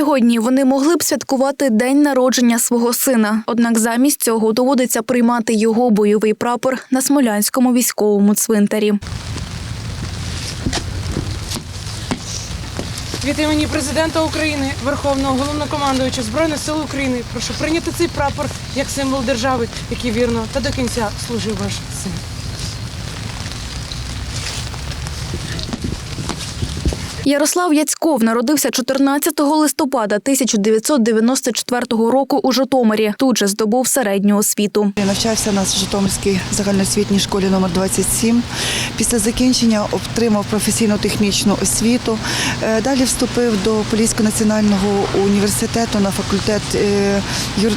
Сьогодні вони могли б святкувати день народження свого сина. Однак замість цього доводиться приймати його бойовий прапор на смолянському військовому цвинтарі. Від імені президента України, Верховного головнокомандуюча Збройних сил України, прошу прийняти цей прапор як символ держави, який вірно та до кінця служив ваш син. Ярослав Яцьков народився 14 листопада 1994 року у Житомирі. Тут же здобув середню освіту. Я Навчався на Житомирській загальноосвітній школі номер 27. Після закінчення отримав професійно-технічну освіту. Е, Далі вступив до Поліського національного університету на факультет е,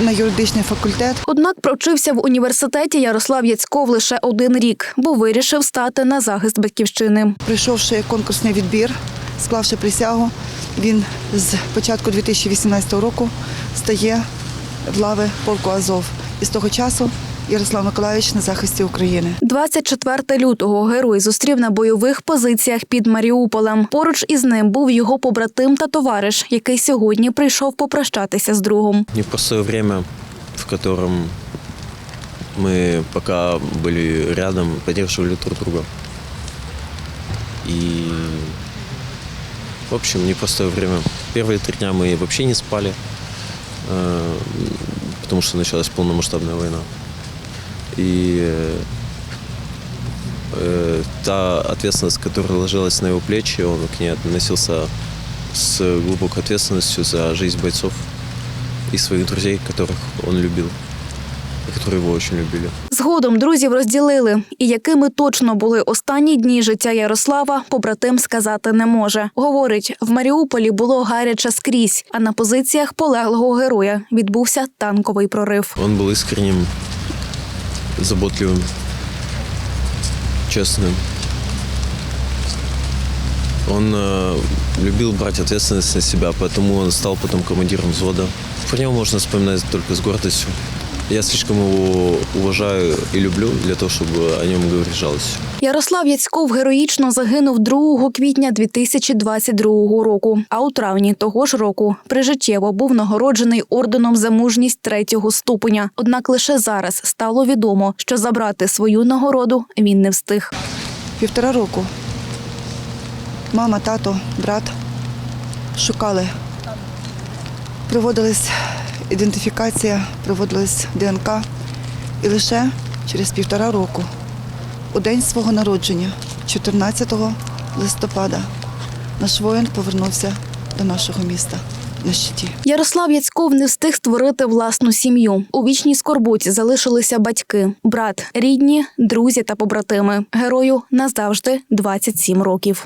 на юридичний факультет. Однак провчився в університеті Ярослав Яцьков лише один рік, бо вирішив стати на захист батьківщини. Прийшовши конкурсний відбір, склавши присягу, він з початку 2018 року стає в лави полку Азов. І з того часу Ярослав Миколаївич на захисті України. 24 лютого герой зустрів на бойових позиціях під Маріуполем. Поруч із ним був його побратим та товариш, який сьогодні прийшов попрощатися з другом. непростое время, в котором мы пока были рядом, поддерживали друг друга. И, в общем, непростое время. Первые три дня мы вообще не спали, э, потому что началась полномасштабная война. И э, та ответственность, которая ложилась на его плечи, он к ней относился с глубокой ответственностью за жизнь бойцов и своих друзей, которых он любил, и которые его очень любили. Згодом друзів розділили, і якими точно були останні дні життя Ярослава, побратим сказати не може. Говорить, в Маріуполі було гаряче скрізь, а на позиціях полеглого героя відбувся танковий прорив. Он был искренним, заботливым, честным. Он э, любил брать ответственность на себя, поэтому он стал потом командиром взвода. Про него можно вспоминать только с гордостью. Я слишком его уважаю и люблю для того, чтобы о нем говорить жалостью. Ярослав Яцьков героїчно загинув 2 квітня 2022 року. А у травні того ж року прижиттєво був нагороджений орденом за мужність третього ступеня. Однак лише зараз стало відомо, що забрати свою нагороду він не встиг. Півтора року мама, тато, брат шукали. Проводилась ідентифікація, проводилась ДНК. І лише через півтора року, у день свого народження, 14 листопада, наш воїн повернувся до нашого міста на щиті. Ярослав Яцьков не встиг створити власну сім'ю. У вічній скорботі залишилися батьки, брат, рідні, друзі та побратими. Герою назавжди 27 років.